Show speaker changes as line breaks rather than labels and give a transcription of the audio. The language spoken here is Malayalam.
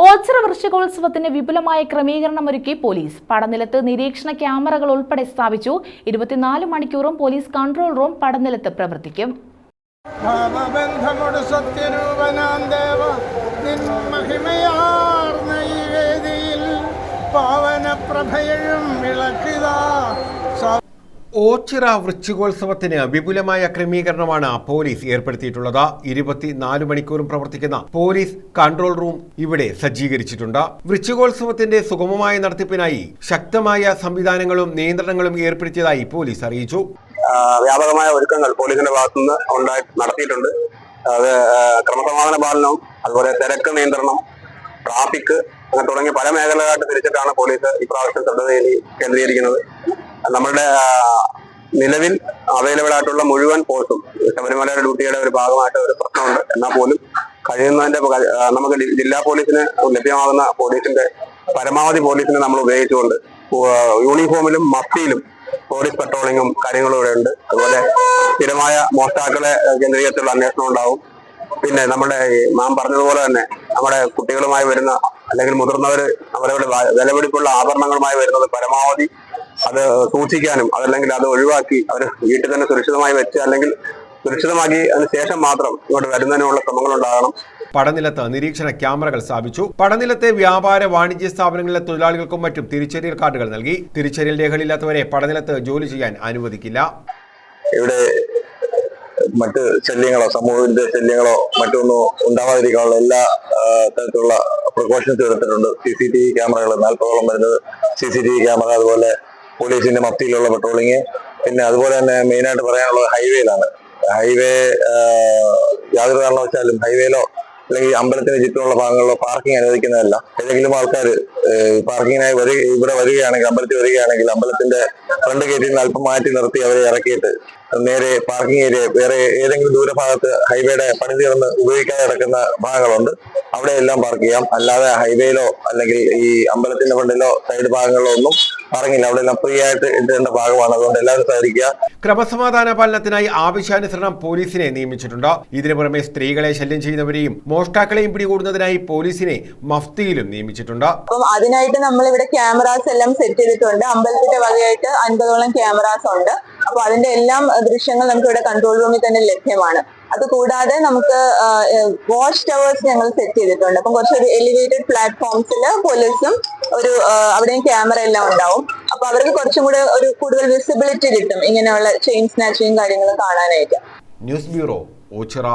ഓച്ചിറ വൃശ്ചികോത്സവത്തിന് വിപുലമായ ക്രമീകരണം ഒരുക്കി പോലീസ്. പടനിലത്ത് നിരീക്ഷണ ക്യാമറകൾ ഉൾപ്പെടെ സ്ഥാപിച്ചു. ഇരുപത്തിനാല് മണിക്കൂറും പോലീസ് കൺട്രോൾ റൂം പടനിലത്ത് പ്രവർത്തിക്കും.
ഭാവബന്ധമൊടു പാവനപ്രഭയഴും വിളക്കിതാ.
ഓച്ചിറ വൃശ്ചികോത്സവത്തിന് വിപുലമായ ക്രമീകരണമാണ് പോലീസ് ഏർപ്പെടുത്തിയിട്ടുള്ളത്. ഇരുപത്തിനാല് മണിക്കൂറും പ്രവർത്തിക്കുന്ന പോലീസ് കൺട്രോൾ റൂം ഇവിടെ സജ്ജീകരിച്ചിട്ടുണ്ട്. വൃശ്ചികോത്സവത്തിന്റെ സുഗമമായ നടത്തിപ്പിനായി ശക്തമായ സംവിധാനങ്ങളും നിയന്ത്രണങ്ങളും ഏർപ്പെടുത്തിയതായി പോലീസ് അറിയിച്ചു.
വ്യാപകമായ ഒരുക്കങ്ങൾ പോലീസിന്റെ ഭാഗത്തുനിന്ന് ഉണ്ടായി നടത്തിയിട്ടുണ്ട്. അത് ക്രമസമാധാന പാലനവും അതുപോലെ തിരക്ക് നിയന്ത്രണം ട്രാഫിക് തുടങ്ങിയ പല മേഖലകളായിട്ട് തിരിച്ചിട്ടാണ് പോലീസ് ഇപ്രാവശ്യം ശ്രദ്ധ കേന്ദ്രീ- കേന്ദ്രീകരിക്കുന്നത്. നമ്മളുടെ നിലവിൽ അവൈലബിൾ ആയിട്ടുള്ള മുഴുവൻ കോഴ്സും ശബരിമലയുടെ ഡ്യൂട്ടിയുടെ ഒരു ഭാഗമായിട്ട് ഒരു പ്രശ്നമുണ്ട്. എന്നാൽ പോലും കഴിയുന്നതിന്റെ നമുക്ക് ജില്ലാ പോലീസിന് ലഭ്യമാകുന്ന പോലീസിന്റെ പരമാവധി പോലീസിനെ നമ്മൾ ഉപയോഗിച്ചുകൊണ്ട് യൂണിഫോമിലും മഫ്തിയിലും പോലീസ് പട്രോളിങ്ങും കാര്യങ്ങളും ഇവിടെ ഉണ്ട്. അതുപോലെ സ്ഥിരമായ മോഷ്ടാക്കളെ കേന്ദ്രീകരിച്ചുള്ള അന്വേഷണം ഉണ്ടാവും. പിന്നെ നമ്മുടെ മാം പറഞ്ഞതുപോലെ തന്നെ നമ്മുടെ കുട്ടികളുമായി വരുന്ന അല്ലെങ്കിൽ മുതിർന്നവർ അവരവരുടെ വിലപിടിപ്പുള്ള ആഭരണങ്ങളുമായി വരുന്നത് പരമാവധി അത് സൂക്ഷിക്കാനും അതല്ലെങ്കിൽ അത് ഒഴിവാക്കി അവർ വീട്ടിൽ തന്നെ സുരക്ഷിതമായി വെച്ച് അല്ലെങ്കിൽ സുരക്ഷിതമാക്കി അതിന് ശേഷം മാത്രം ഇവിടെ വരുന്നതിനുള്ള ശ്രമങ്ങൾ ഉണ്ടാകണം.
പടനിലത്ത് നിരീക്ഷണ ക്യാമറകൾ സ്ഥാപിച്ചു. പടനിലത്തെ വ്യാപാര വാണിജ്യ സ്ഥാപനങ്ങളിലെ തൊഴിലാളികൾക്കും മറ്റും തിരിച്ചറിയൽ കാർഡുകൾ നൽകി. തിരിച്ചറിയൽ രേഖകളില്ലാത്തവരെ പടനിലത്ത് ജോലി ചെയ്യാൻ അനുവദിക്കില്ല.
ഇവിടെ മറ്റ് ശല്യങ്ങളോ സമൂഹത്തിന്റെ ശല്യങ്ങളോ മറ്റൊന്നോ ഉണ്ടാവാതിരിക്കാനുള്ള എല്ലാ തരത്തിലുള്ള പ്രിക്കോഷൻസ് എടുത്തിട്ടുണ്ട്. സി സി ടി വി ക്യാമറകൾ നാൽപ്പതോളം വരുന്നത് C C T V camera അതുപോലെ പോലീസിന്റെ മത്തിയിലുള്ള പെട്രോളിങ് പിന്നെ അതുപോലെ തന്നെ മെയിനായിട്ട് പറയാനുള്ളത് ഹൈവേയിലാണ് ഹൈവേ യാതൊരു വെച്ചാലും ഹൈവേയിലോ അല്ലെങ്കിൽ അമ്പലത്തിന്റെ ചുറ്റുമുള്ള ഭാഗങ്ങളിലോ പാർക്കിംഗ് അനുവദിക്കുന്നതല്ല. ഏതെങ്കിലും ആൾക്കാർ പാർക്കിങ്ങിനായി വരി ഇവിടെ വരികയാണെങ്കിൽ അമ്പലത്തിൽ വരികയാണെങ്കിൽ അമ്പലത്തിന്റെ ഫ്രണ്ട് ഗേറ്റിൽ നിന്ന് അല്പം മാറ്റി നിർത്തി അവരെ ഇറക്കിയിട്ട് നേരെ പാർക്കിംഗ് ഏരിയ വേറെ ഏതെങ്കിലും ദൂരഭാഗത്ത് ഹൈവേയുടെ പണി തീർന്ന് ഉപയോഗിക്കാതെ കിടക്കുന്ന ഭാഗങ്ങളുണ്ട്. അവിടെ എല്ലാം പാർക്ക് ചെയ്യാം. അല്ലാതെ ഹൈവേയിലോ അല്ലെങ്കിൽ ഈ അമ്പലത്തിന്റെ ഫ്രണ്ടിലോ സൈഡ് ഭാഗങ്ങളിലോ ഒന്നും പാർക്കില്ല അവിടെ എല്ലാം ഫ്രീ ആയിട്ട് ഇടേണ്ട ഭാഗമാണ്. അതുകൊണ്ട് എല്ലാവരും സഹകരിക്കുക.
ക്രമസമാധാന പാലനത്തിനായി ആവശ്യാനുസരണം പോലീസിനെ നിയമിച്ചിട്ടുണ്ട്. ഇതിനു പുറമെ സ്ത്രീകളെ ശല്യം ചെയ്യുന്നവരെയും മോഷ്ടാക്കളെയും പിടികൂടുന്നതിനായി പോലീസിനെ മഫ്തിയിലും നിയമിച്ചിട്ടുണ്ട്.
അപ്പം അതിനായിട്ട് നമ്മൾ ഇവിടെ ക്യാമറാസ് എല്ലാം സെറ്റ് ചെയ്തിട്ടുണ്ട്. അമ്പലത്തിന്റെ വകയായിട്ട് അൻപതോളം ക്യാമറാസ് ഉണ്ട്. അപ്പൊ അതിന്റെ എല്ലാം ദൃശ്യങ്ങൾ നമുക്ക് ഇവിടെ കൺട്രോൾ റൂമിൽ തന്നെ ലഭ്യമാണ്. അത് കൂടാതെ നമുക്ക് വാച്ച് ടവേഴ്സ് ഞങ്ങൾ സെറ്റ് ചെയ്തിട്ടുണ്ട്. അപ്പം കുറച്ചൊരു എലിവേറ്റഡ് പ്ലാറ്റ്ഫോംസിൽ പോലീസും ഒരു അവിടെയും ക്യാമറ എല്ലാം ഉണ്ടാവും. അപ്പൊ അവർക്ക് കുറച്ചും കൂടെ ഒരു കൂടുതൽ വിസിബിലിറ്റി കിട്ടും ഇങ്ങനെയുള്ള ചെയിൻ സ്നാച്ചിങ് കാര്യങ്ങളും കാണാനായിട്ട്.
News bureau Ochira.